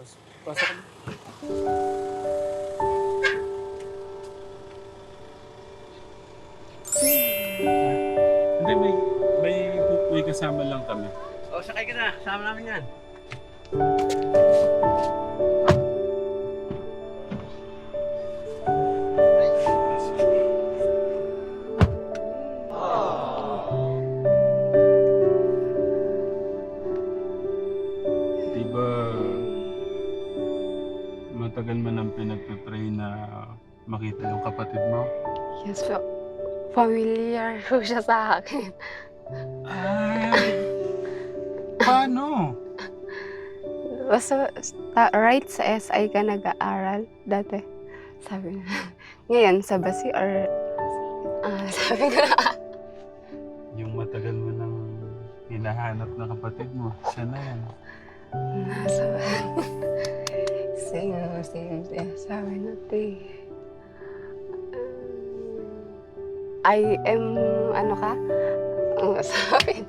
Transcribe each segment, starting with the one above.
Pas pasok. Hindi, may, may, may kasama lang kami. O, sakay ka na. Sama namin yan. Po siya sa akin. Ay! Paano? Basta sta- right sa SI ka nag-aaral dati. Sabi na. Ngayon, sa Basi or... Ah, sabi na. Yung matagal mo nang hinahanap na kapatid mo, siya na yan. Nasa... same, same, same. Sabi na, te. I am, ano ka? Ang sabi.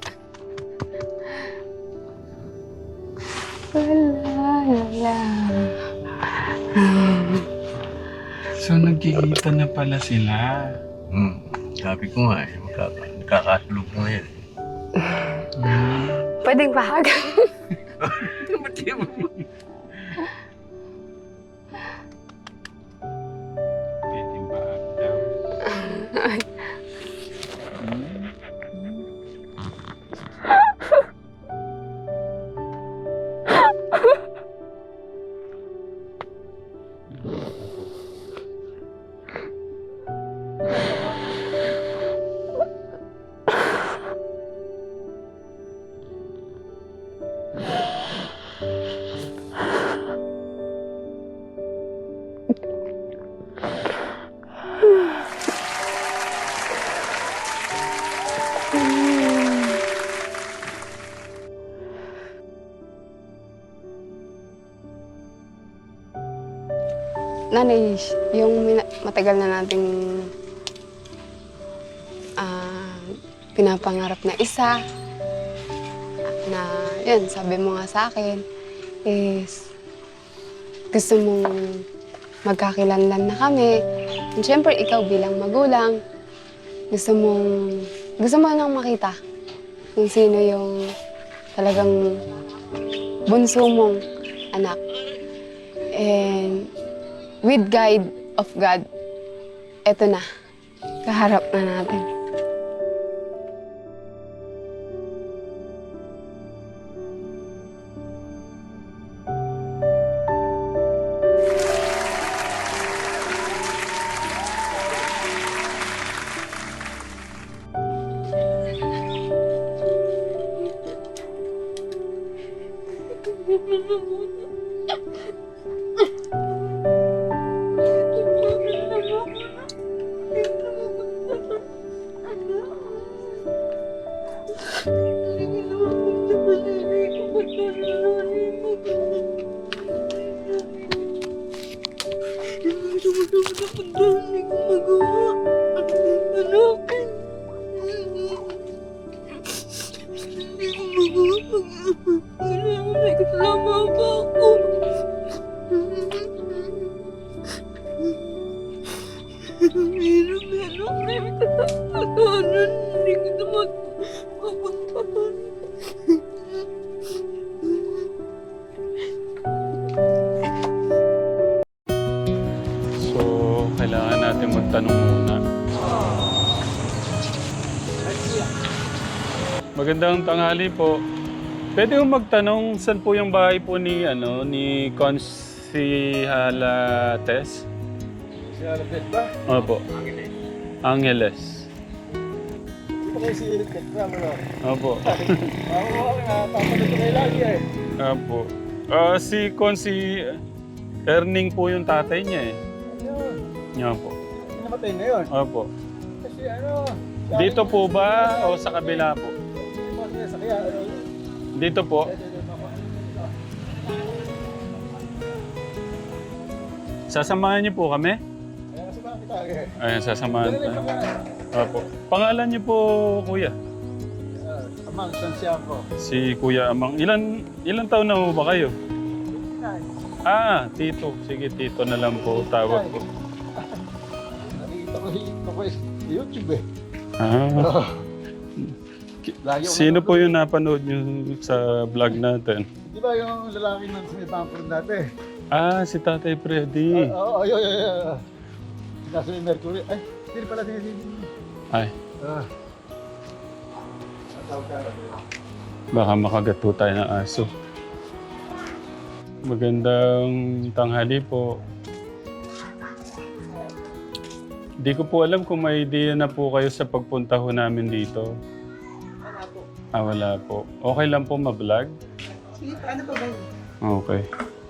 Wala, wala. So nagkikita na pala sila. Hmm. Sabi ko nga eh. Magkaka nakakatulog na ngayon. Hmm. Pwedeng bahagan. Ba't di Hmm. Isa, na yun, sabi mo nga sa akin, is gusto mong magkakilanlan na kami. And syempre, ikaw bilang magulang, gusto mong, gusto mo nang makita kung sino yung talagang bunso mong anak. And with guide of God, eto na, kaharap na natin. Natin magtanong muna. Magandang tanghali po. Pwede mo magtanong saan po yung bahay po ni ano ni Consihala Tess? Si Alabet ba? Opo. Angeles. Ano? Opo. Opo. Ah, si Consi Erning po yung tatay niya eh. Nga po. Namatay na yun. Opo. Kasi ano, Dito po ba o sa kabila po? ano, Dito po. Sasamahan niyo po kami? Ayan, sasamahan mga, Opo. Pangalan niyo po, kuya? ah, Amang Santiago. Si Kuya Amang. Ilan ilan taon na ho ba kayo? Ah, Tito. Sige, Tito na lang po tawag ko. Nakikita ko ito ko sa YouTube eh. Ah, Lagi ako sino po yung napanood nyo sa vlog natin? Di ba yung lalaki ng may pamper dati? Ah, si Tatay Freddy. Oo, oh, ayun, ayun, ayun. Nasa yung Mercury. Ay, hindi pala sinisisi. Ay, Ah. Baka makagat po tayo ng aso. Magandang tanghali po. Di ko po alam kung may idea na po kayo sa pagpunta ho namin dito. Wala po. Ah, wala po. Okay lang po ma-vlog? Sige, ano pa ba yun? Okay.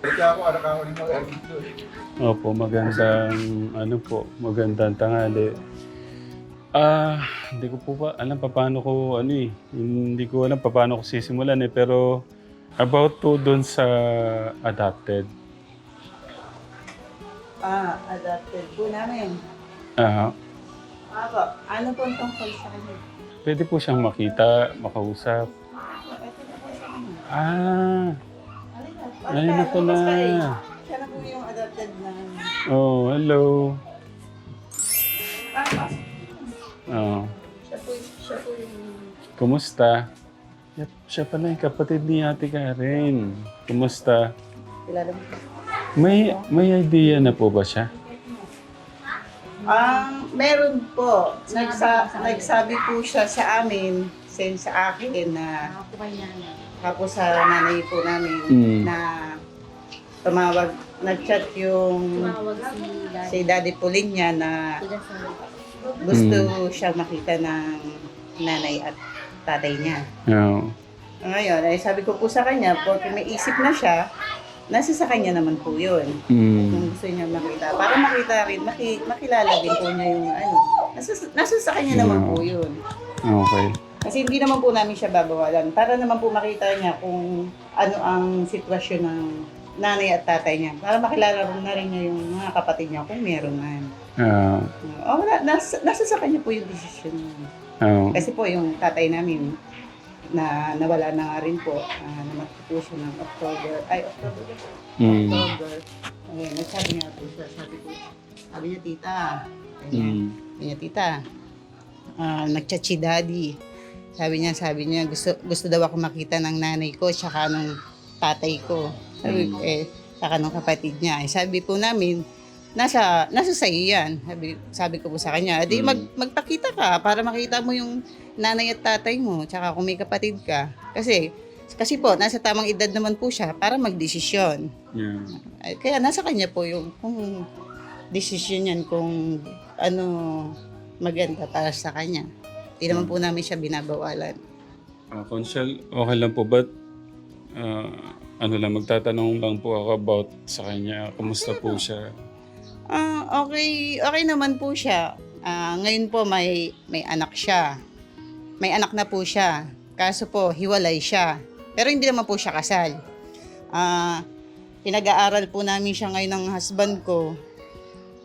Kaya ako, anak ako ni doon. Opo, magandang ano po, magandang tanghali. Ah, hindi ko po ba alam pa paano ko ano eh. Hindi ko alam pa paano ko sisimulan eh pero about to doon sa adopted. Ah, adopted po namin. Ah, Aba, ano po ang tungkol sa kanya? pwede po siyang makita, makausap. Ito na po sa kanya. Ah, ayun na. Basta eh, Siya na po yung adopted na... Oh, hello. Ah, pasok. Oh, siya po, siya po yung... kumusta? Yep, siya pala yung kapatid ni Ate Karen. Kumusta? Kilala mo. May may idea na po ba siya? Um, meron po. Nagsa, nagsabi po siya sa amin, send sa akin na tapos sa nanay po namin Mm. na tumawag, nag-chat yung si Daddy Pauline niya na gusto siya makita ng nanay at tatay niya. Yeah. Ngayon, ay sabi ko po sa kanya, porque may isip na siya, nasa sa kanya naman po yun. Mm. Gusto niya makita. Para makita rin, maki, makilala din po niya yung ano. Nasa, nasa sa kanya naman po yun. Okay. Kasi hindi naman po namin siya babawalan. Para naman po makita niya kung ano ang sitwasyon ng nanay at tatay niya. Para makilala rin na rin niya yung mga kapatid niya kung meron man. Ah, Oh, wala, nasa, nasa sa kanya po yung desisyon niya. ah, Kasi po yung tatay namin na nawala na nga rin po. Uh, namatay po siya ng October. Ay, October. mm. October. Ayun, nagsabi nga po siya. Sabi ko, sabi niya, tita. Ayun. Mm. Sabi niya, tita. nagchat si daddy. Sabi niya, sabi niya, gusto, gusto daw ako makita ng nanay ko, tsaka ng tatay ko. Sabi ko, eh, tsaka ng kapatid niya. Eh, sabi po namin, nasa, nasa sa'yo yan. Sabi, sabi ko po sa kanya, di Mm. mag, magpakita ka para makita mo yung nanay at tatay mo, tsaka kung may kapatid ka. Kasi, kasi po, nasa tamang edad naman po siya para magdesisyon. Yeah. Ay, Kaya nasa kanya po yung kung decision yan kung ano maganda para sa kanya. Hindi naman po namin siya binabawalan. Ah, Conchal, okay lang po ba? Ah, ano lang, magtatanong lang po ako about sa kanya. Kumusta po siya? Ah, okay, okay naman po siya. Ah, ngayon po may may anak siya. May anak na po siya. Kaso po hiwalay siya. Pero hindi naman po siya kasal. Ah, pinag-aaral po namin siya ngayon ng husband ko.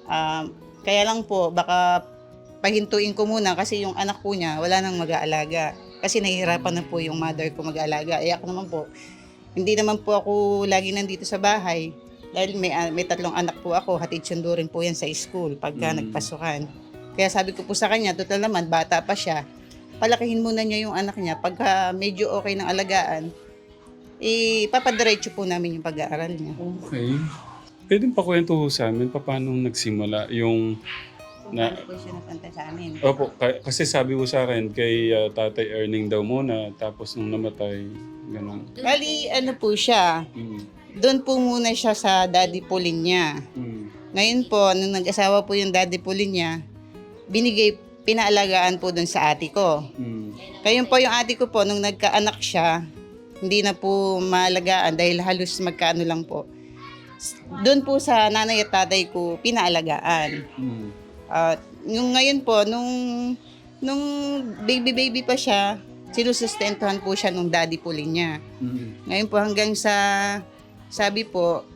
Ah, kaya lang po baka pahintuin ko muna kasi yung anak po niya wala nang mag-aalaga. Kasi nahihirapan na po yung mother ko mag-aalaga. Eh ako naman po, hindi naman po ako lagi nandito sa bahay. Dahil may, ah, may tatlong anak po ako, hatid sundo rin po yan sa school pagka Mm. nagpasukan. Kaya sabi ko po sa kanya, total naman, bata pa siya. Palakihin muna niya yung anak niya. Pagka medyo okay ng alagaan, ipapadiretso po namin yung pag-aaral niya. Okay. Pwede pa kwento ho sa amin pa paano nagsimula yung Na- po siya napunta sa amin. Opo, ka- kasi sabi ko sa akin kay ah, Tatay Earning daw muna tapos nung namatay ganun. Bali, ano po siya, Mm. doon po muna siya sa daddy pulin niya. Mm. Ngayon po, nung nag-asawa po yung daddy pulin niya, binigay, pinaalagaan po doon sa ate ko. Mm. Kayun po yung ate ko po, nung nagkaanak siya, hindi na po maalagaan dahil halos magkaano lang po. Doon po sa nanay at tatay ko, pinaalagaan. Mm. At yung ngayon po, nung, nung baby-baby pa siya, sinusustentuhan po siya nung daddy po niya. Mm. Ngayon po hanggang sa, sabi po,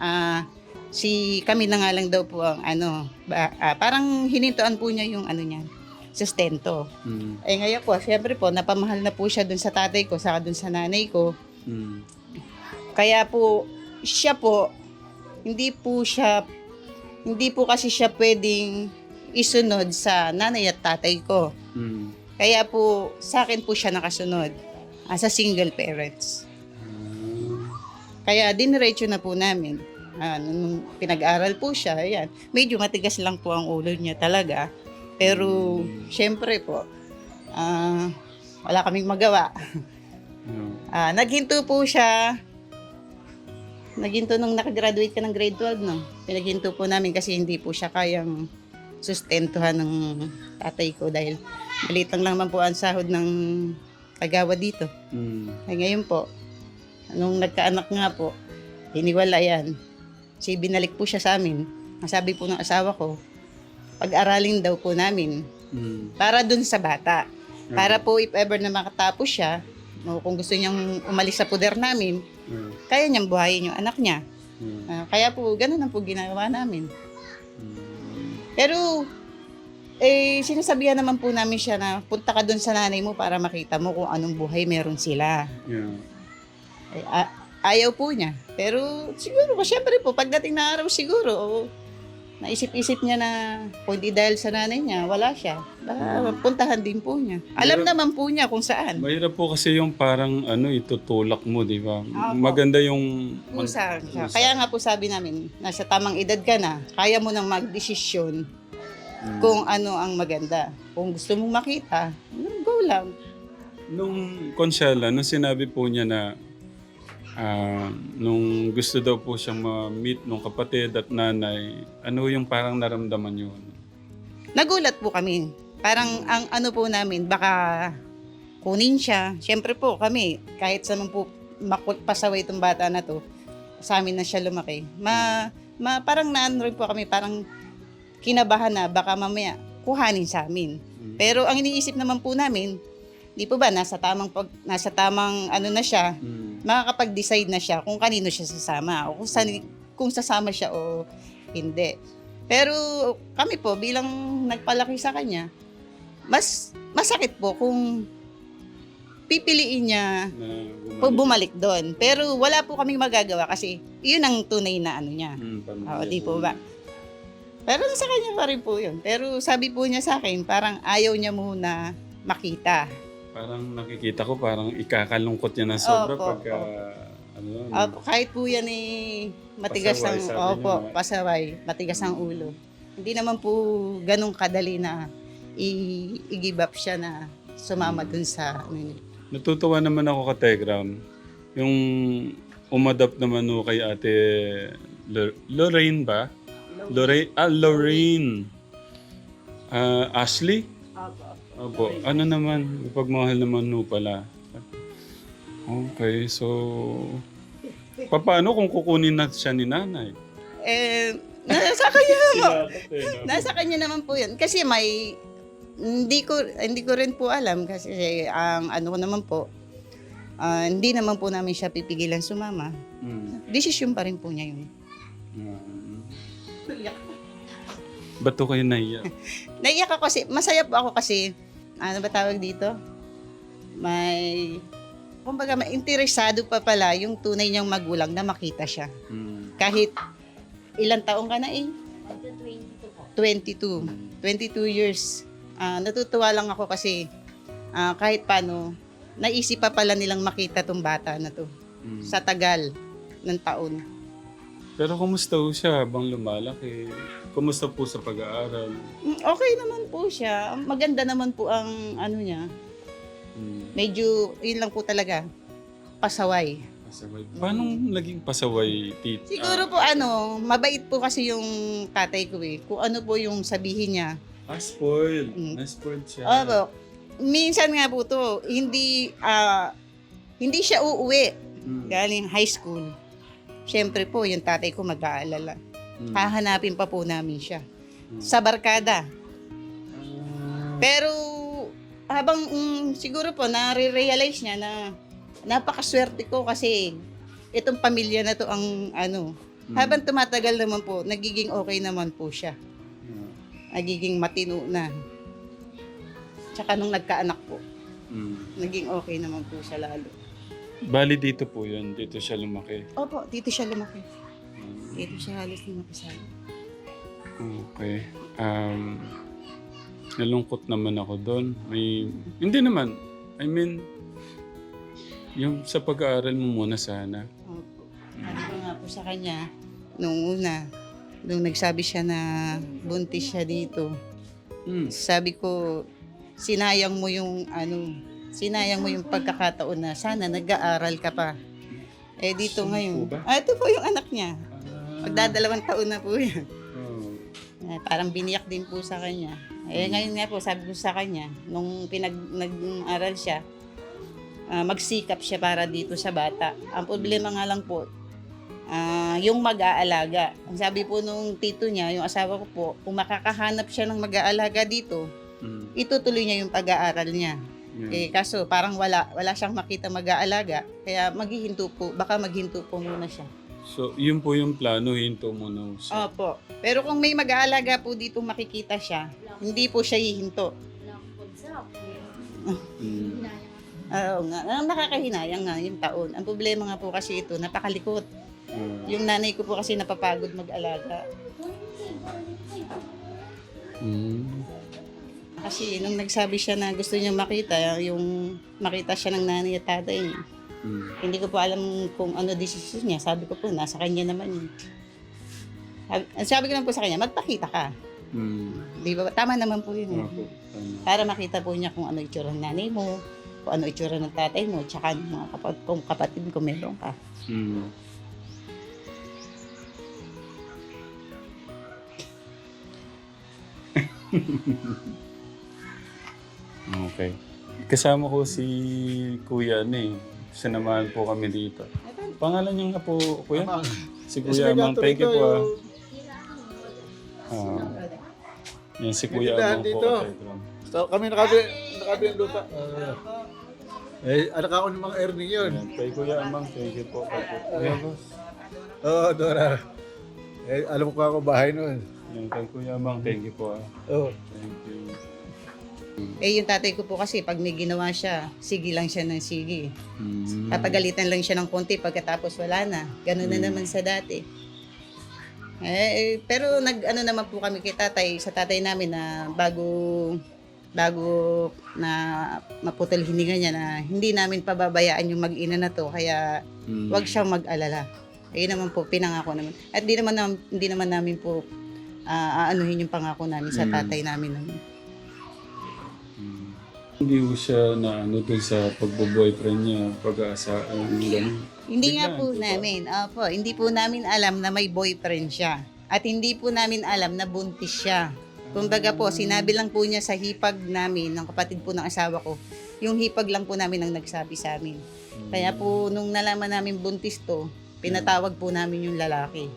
ah, si kami na nga lang daw po ang ano, ba, ah, parang hinintuan po niya yung ano niya, sustento. Mm. Eh ngayon po, syempre po, napamahal na po siya dun sa tatay ko, saka dun sa nanay ko. Mm. Kaya po, siya po, hindi po siya, hindi po kasi siya pwedeng isunod sa nanay at tatay ko. Mm. Kaya po, sa akin po siya nakasunod as a single parents. Ah. Kaya diniretso na po namin. Ah, nung pinag-aral po siya, ayan. Medyo matigas lang po ang ulo niya talaga. Pero, syempre po, ah, wala kaming magawa. Ah, naghinto po siya. Naghinto nung nakagraduate ka ng grade 12, no? Pinaghinto po namin kasi hindi po siya kayang sustentuhan ng tatay ko dahil maliit lang naman po ang sahod ng kagawa dito. Mm. Ay ngayon po, nung nagkaanak nga po, hiniwala yan. Si binalik po siya sa amin. Ang sabi po ng asawa ko, pag-aralin daw po namin Mm. para dun sa bata. Para po if ever na makatapos siya, kung gusto niyang umalis sa puder namin, Yeah. kaya niyang buhayin yung anak niya. Yeah. Ah, kaya po, ganun ang po ginawa namin. Mm. Pero, eh, sinasabihan naman po namin siya na punta ka dun sa nanay mo para makita mo kung anong buhay meron sila. Yeah. Ay, a- ayaw po niya. Pero siguro syempre po, pagdating na araw siguro, o, naisip-isip niya na kung di dahil sa nanay niya, wala siya. Baka puntahan din po niya. Alam Meron- naman po niya kung saan. Mahirap po kasi yung parang ano, itutulak mo, di ba? Opo. Maganda yung... mag- Usa siya. Usa. Kaya nga po sabi namin, nasa tamang edad ka na, kaya mo nang magdesisyon Mm. kung ano ang maganda. Kung gusto mong makita, go lang. Nung konsyala, nung sinabi po niya na ah, nung gusto daw po siyang ma-meet nung kapatid at nanay, ano yung parang naramdaman niyo? Nagulat po kami. Parang ang ano po namin, baka kunin siya. Siyempre po kami, kahit sa po makul- pasaway itong bata na to, sa amin na siya lumaki. Ma, ma parang naano rin po kami, parang kinabahan na baka mamaya kuhanin sa amin. Mm. Pero ang iniisip naman po namin, di po ba nasa tamang pag, nasa tamang ano na siya, Mm. Makakapag-decide na siya kung kanino siya sasama o kung, saan, kung sasama siya o hindi. Pero kami po bilang nagpalaki sa kanya, mas masakit po kung pipiliin niya Na po bumalik. bumalik doon. Pero wala po kaming magagawa kasi yun ang tunay na ano niya. Mm, pamilya. Oo, di po ba? Pero sa kanya pa rin po yun. Pero sabi po niya sa akin, parang ayaw niya muna makita. Parang nakikita ko, parang ikakalungkot niya na sobra Opo, pagka... Ano, Opo, kahit po yan eh, matigas Pasaway, ang, sabi opo, niya. pasaway, matigas ang ulo. Hindi naman po ganong kadali na i- i-give up siya na sumama dun sa, ano yun. Natutuwa naman ako ka Tegram. Yung umadapt naman no kay ate Lor- Lorraine ba? Lorraine, ah, Lorraine. Ah, Ashley? Opo. Ano naman, pagmahal naman no pala. Okay, so... Paano kung kukunin na siya ni nanay? Eh, nasa kanya naman, Sinakot eh, nasa kanya naman po yun. Kasi may, hindi ko, hindi ko rin po alam kasi ang ano ko naman po, ah, hindi naman po namin siya pipigilan sumama. Hmm. Desisyon pa rin po niya yun. Hmm. Ba't to kayo naiyak? Naiyak ako kasi, masaya po ako kasi, ano ba tawag dito? May, kumbaga, may interesado pa pala yung tunay niyang magulang na makita siya. Hmm. Kahit ilang taong ka na eh? 22. 22 years. Ah, natutuwa lang ako kasi ah, kahit paano, naisip pa pala nilang makita tong bata na to Hmm. sa tagal ng taon. Pero kumusta po siya habang lumalaki? Kumusta po sa pag-aaral? Mm, Okay naman po siya. Maganda naman po ang ano niya. Hmm. Medyo, yun lang po talaga, pasaway. Pasaway. Paano naging pasaway, tit? Siguro po ano, mabait po kasi yung tatay ko eh. Kung ano po yung sabihin niya. Ah, spoiled. Mm. Na-spoiled siya. Opo. Minsan nga po to, hindi, ah, hindi siya uuwi Mm. galing high school. Siyempre po, yung tatay ko mag-aalala. Mm. Hahanapin pa po namin siya. Mm. Sa barkada. Ah. Pero, habang mm, siguro po, nare-realize niya na napakaswerte ko kasi itong pamilya na to ang ano, Mm. habang tumatagal naman po, nagiging okay naman po siya. Mm. Nagiging matino na. Tsaka nung nagkaanak po, Mm. naging okay naman po siya lalo. Bali dito po yun. Dito siya lumaki. Opo, dito siya lumaki. Mm, Dito siya halos lumaki sa amin. Okay. Um, nalungkot naman ako doon. May, hindi naman. I mean, yung sa pag-aaral mo muna sana. Opo. Sabi ko nga po sa kanya, nung una, nung nagsabi siya na buntis siya dito, Mm. sabi ko, sinayang mo yung ano, sinayang mo yung pagkakataon na sana nag-aaral ka pa. Eh dito Sino ngayon, po ba? ah, ito po yung anak niya. Magdadalawang taon na po yan. Oh. Eh, parang biniyak din po sa kanya. Eh ngayon nga po, sabi ko sa kanya, nung pinag nag-aral siya, ah, magsikap siya para dito sa bata. Ang problema nga lang po, ah, yung mag-aalaga. Ang sabi po nung tito niya, yung asawa ko po, kung makakahanap siya ng mag-aalaga dito, Mm. itutuloy niya yung pag-aaral niya. Yeah. Eh kaso parang wala wala siyang makita mag-aalaga, kaya maghihinto po, baka maghinto po muna siya. So, yun po yung plano. Hinto mo na siya. Opo. Pero kung may mag-aalaga po dito makikita siya, hindi po siya hihinto. Mm. Oo nga, ang nakakahinayang nga yung taon. Ang problema nga po kasi ito, napakalikot. Oh. Yung nanay ko po kasi napapagod mag-alaga. Mm. Kasi nung nagsabi siya na gusto niya makita, yung makita siya ng nanay at tatay niya. Mm. Hindi ko po alam kung ano decision niya. Sabi ko po, nasa kanya naman yun. Sabi, sabi ko lang po sa kanya, magpakita ka. Mm. Di ba? Tama naman po yun. Opo. Tama. Para makita po niya kung ano itsura ng nanay mo, kung ano itsura ng tatay mo, tsaka ng mga kapatid, kung kapatid ko meron ka. Mm. okay. Kasama ko si Kuya ano eh. Sinamahan po kami dito. Pangalan niyo nga po, Kuya? Amang. Si Kuya Amang. Thank you po ah. Ah. yan si Kuya Amang po. dito. So, kami nakabi, nakabi ang lupa. Ah. eh, anak ako ng mga earning yun. Yan. Kay Kuya Amang, thank you po. Kuya Boss. Oo, Dora. Eh, alam ko ako bahay nun. Yan, kay Kuya Amang, thank you po ah. Oo. Thank you. Eh, yung tatay ko po kasi, pag may ginawa siya, sige lang siya ng sige. Mm. Papagalitan lang siya ng konti pagkatapos wala na. Ganun na Mm. naman sa dati. Eh, eh, pero nag ano naman po kami kay tatay, sa tatay namin na bago bago na maputol hininga niya na hindi namin pababayaan yung mag-ina na to kaya Mm. wag siyang mag-alala. Ayun naman po pinangako naman. At di naman nam- hindi naman namin po ah, aanuhin yung pangako namin sa Mm. tatay namin. naman. Hindi ko siya na ano dun sa pagbo-boyfriend niya, pag-aasa, ang gano'n. Hindi nga Biglaan, po di ba? namin, opo, hindi po namin alam na may boyfriend siya. At hindi po namin alam na buntis siya. Kumbaga po, sinabi lang po niya sa hipag namin, ng kapatid po ng asawa ko, yung hipag lang po namin ang nagsabi sa amin. Kaya po, nung nalaman namin buntis to, pinatawag po namin yung lalaki.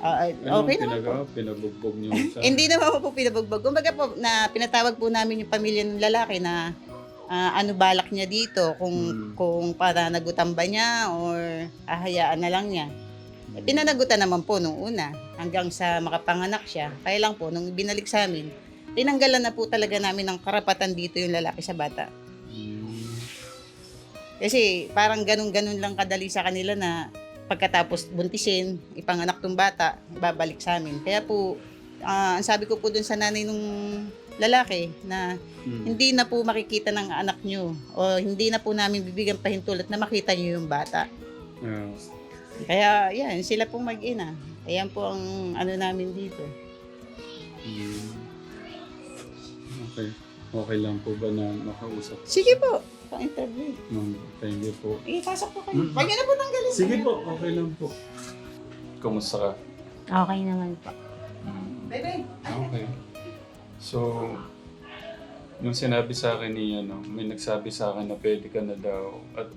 Ah, Ano okay naman po. Pinabugbog niyo sa... Hindi naman po pinabagbag. Kumbaga po, na pinatawag po namin yung pamilya ng lalaki na ah, ano balak niya dito, kung Mm. kung para nagutan ba niya or ahayaan na lang niya. Eh, pinanagutan naman po nung una hanggang sa makapanganak siya. Kaya lang po, nung binalik sa amin, tinanggalan na po talaga namin ng karapatan dito yung lalaki sa bata. Mm. Kasi parang ganun-ganun lang kadali sa kanila na pagkatapos buntisin, ipanganak tong bata, babalik sa amin. Kaya po, ah, ang sabi ko po dun sa nanay nung lalaki na Mm. hindi na po makikita ng anak nyo o hindi na po namin bibigyan pahintulot na makita nyo yung bata. Yeah. Kaya yan, sila pong mag-ina. Ayan po ang ano namin dito. Mm. Okay. Okay lang po ba na makausap? Sige po, pa-interview. Ma'am, thank you po. Eh, pasok po kayo. Mm. Huwag niyo na po tanggalin. Sige po, okay lang po. Kumusta ka? Okay naman po. Bye-bye. Okay. So, yung sinabi sa akin ni ano, may nagsabi sa akin na pwede ka na daw at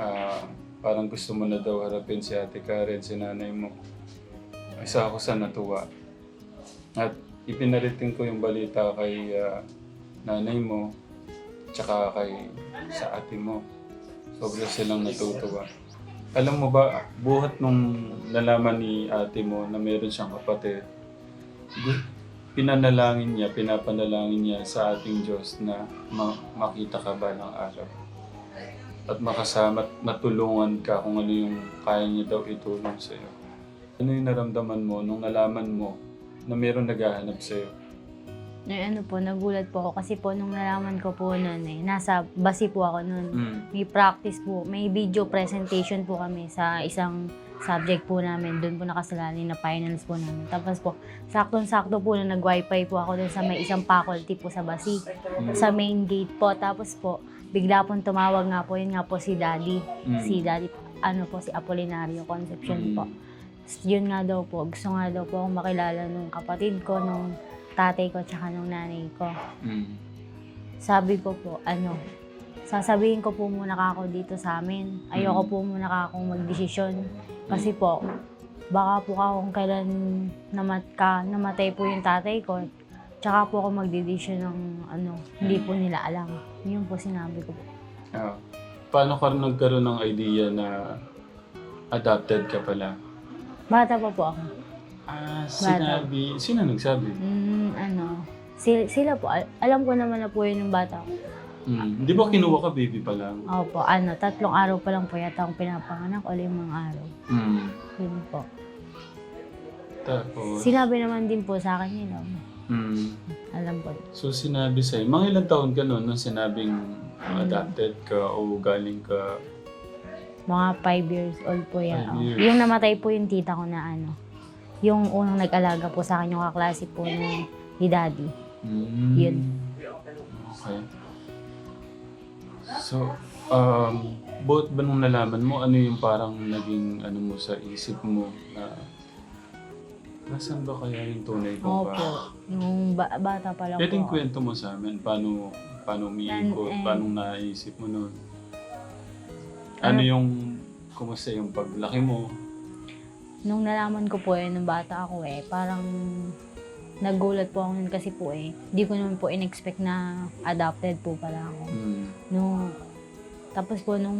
ah, parang gusto mo na daw harapin si Ate Karen, si nanay mo. Isa ako sa natuwa. At ipinariting ko yung balita kay ah, nanay mo, tsaka kay sa ate mo. Sobra silang natutuwa. Alam mo ba, buhat nung nalaman ni ate mo na meron siyang kapatid, pinanalangin niya, pinapanalangin niya sa ating Diyos na ma- makita ka ba ng araw. at makasama at matulungan ka kung ano yung kaya niya daw itulong sa'yo. Ano yung naramdaman mo nung nalaman mo na meron naghahanap sa'yo? Eh, ano po, nagulat po ako kasi po nung nalaman ko po noon eh, nasa basi po ako noon. Mm. May practice po, may video presentation po kami sa isang subject po namin. Doon po nakasalalin na finals po namin. Tapos po, saktong-sakto po na nag-wifi po ako doon sa may isang faculty po sa basi. Sa main gate po. Tapos po, bigla pong tumawag nga po, yun nga po si Daddy. Mm. Si Daddy, ano po, si Apolinario Concepcion po. Yun nga daw po, gusto nga daw po akong makilala nung kapatid ko, nung tatay ko, tsaka nung nanay ko. Mm. Sabi ko po, ano, sasabihin ko po muna ka ako dito sa amin. Ayoko Mm. po muna ka akong magdesisyon. Kasi po, baka po ka kung kailan namat ka, namatay po yung tatay ko. Tsaka po ako magdedesisyon ng ano, hindi po nila alam. Yun po sinabi ko po. Ah. Paano ka nagkaroon ng idea na adopted ka pala? Bata pa po ako. Ah, sinabi. Sino nagsabi? Mm, ano, sila, sila po, al- alam ko naman na po yun yung bata ko. Mm. Di ba kinuha ka baby pa lang? Opo, ano, tatlong araw pa lang po yata akong pinapanganak o limang araw. Mm. Yun po. Tapos, Sinabi naman din po sa akin yun. oh. mm. Alam ko. so sinabi sa'yo, mga ilang taon ka noon nung sinabing adopted ka o galing ka? Mga 5 years old po yan. Five oh. years. Yung namatay po yung tita ko na ano. Yung unang nag-alaga po sa akin, yung kaklase po ni, ni daddy. Mm. Yun. Okay. So, um, both ba nung nalaman mo, ano yung parang naging ano mo sa isip mo na Nasaan ba kaya yung tunay kong Opo. ba? Yung ba- bata pa lang po. kwento mo sa amin, paano, paano umiikot, Nan- eh. paano naisip mo nun? Ano yung, kumusta yung paglaki mo? Nung nalaman ko po eh, nung bata ako eh, parang nagulat po ako nun kasi po eh, di ko naman po in-expect na adopted po pala ako. Mm. Nung, tapos po nung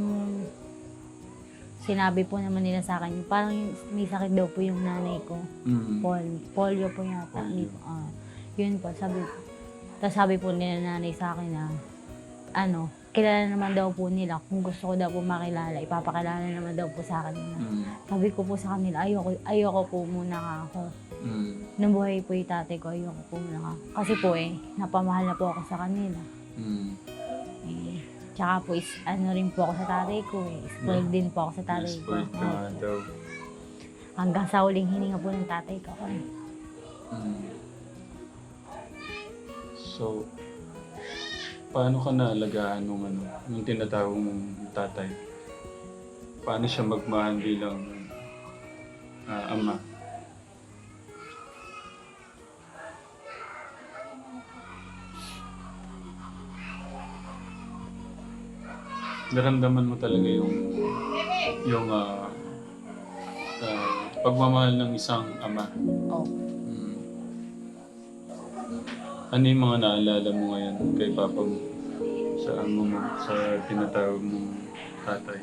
sinabi po naman nila sa akin, parang yung- may sakit daw po yung nanay ko. Mm. Pol, polio po yata. Polio. Hindi ah, yun po, sabi po. Tapos sabi po nila nanay sa akin na, ano, kilala naman daw po nila. Kung gusto ko daw po makilala, ipapakilala naman daw po sa akin. nila. Mm. Sabi ko po sa kanila, ayoko, ayoko po muna ako. Mm. Nung buhay po yung tatay ko, ayoko po muna ka. Kasi po eh, napamahal na po ako sa kanila. Mm. Eh, tsaka po, is, ano rin po ako sa tatay ko eh. Spoiled din po ako sa tatay ko. Spoiled ka nga daw. Hanggang sa huling hininga po ng tatay ko. eh. Mm. So, paano ka naalagaan nung ano, yung tinatawag mong tatay? Paano siya magmahal bilang ah, ama? Naramdaman mo talaga yung yung ah, ah, pagmamahal ng isang ama. Oh. Ano yung mga naalala mo ngayon kay Papa mo? Sa ano mo, sa tinatawag mong tatay?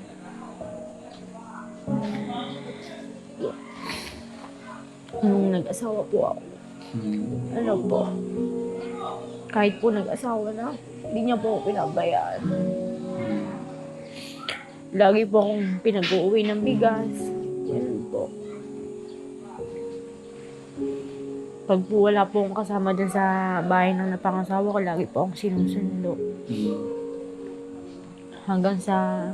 Nung nag-asawa po ako, Hmm. ano po, kahit po nag-asawa na, hindi niya po ako pinabayaan. Hmm. Lagi po akong pinag-uwi ng bigas. Pag po wala po akong kasama dyan sa bahay ng napangasawa ko, lagi po akong sinusundo. Hanggang sa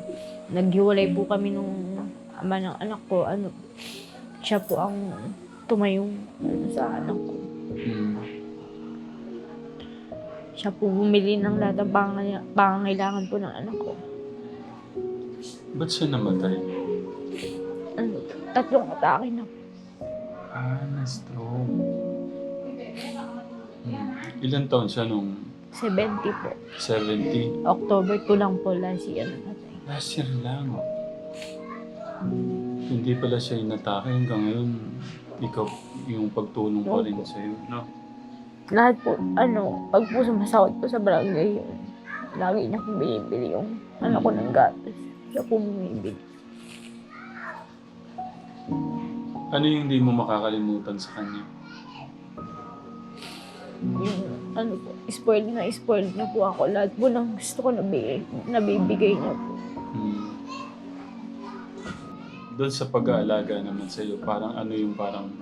naghiwalay po kami nung ama ng anak ko, ano, siya po ang tumayong ano, sa anak ko. Siya po bumili ng lahat ng pangangailangan pangangailangan po ng anak ko. Ba't siya namatay? Ano, tatlong atake na po. Ah, na-stroke. Hmm. Ilan taon siya nung 70 po. 70? October 2 lang po last year namatay. Last year lang. Hindi pala siya inatake hanggang ngayon. Ikaw, yung pagtulong pa rin sa'yo, no? Lahat po, ano, pag po sumasahod po sa barangay yun, lagi niya po binibili yung anak ko ng gatas. Siya po bumibili. Ano yung hindi mo makakalimutan sa kanya? Yung, ano po, spoiled na spoiled niya po ako. Lahat po ng gusto ko nabigay, nabibigay niya po. Hmm. Doon sa pag-aalaga naman sa iyo, parang ano yung parang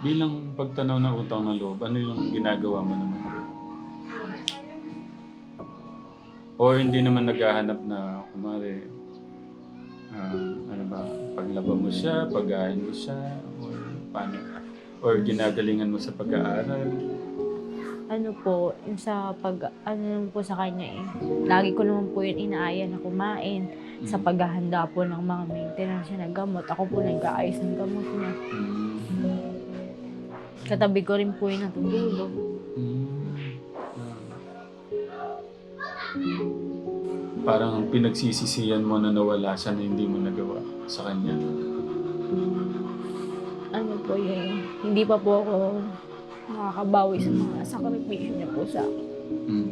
bilang pagtanaw ng utang ng loob, ano yung ginagawa mo naman? Or hindi naman naghahanap na, kumari, ah, ano ba, paglaba mo siya, pagahin mo siya, or paano? Or ginagalingan mo sa pag-aaral? Ano po, yung sa pag, ano naman po sa kanya eh, lagi ko naman po yun inaaya na kumain sa paghahanda po ng mga maintenance na gamot. Ako po nag-aayos ng gamot niya. Mm. Katabi ko rin po yung natutulog. Mm. Parang pinagsisisiyan mo na nawala siya na hindi mo nagawa sa kanya. Ano po yun, hindi pa po ako nakakabawi sa mga sakripisyo niya po sa akin. Mm.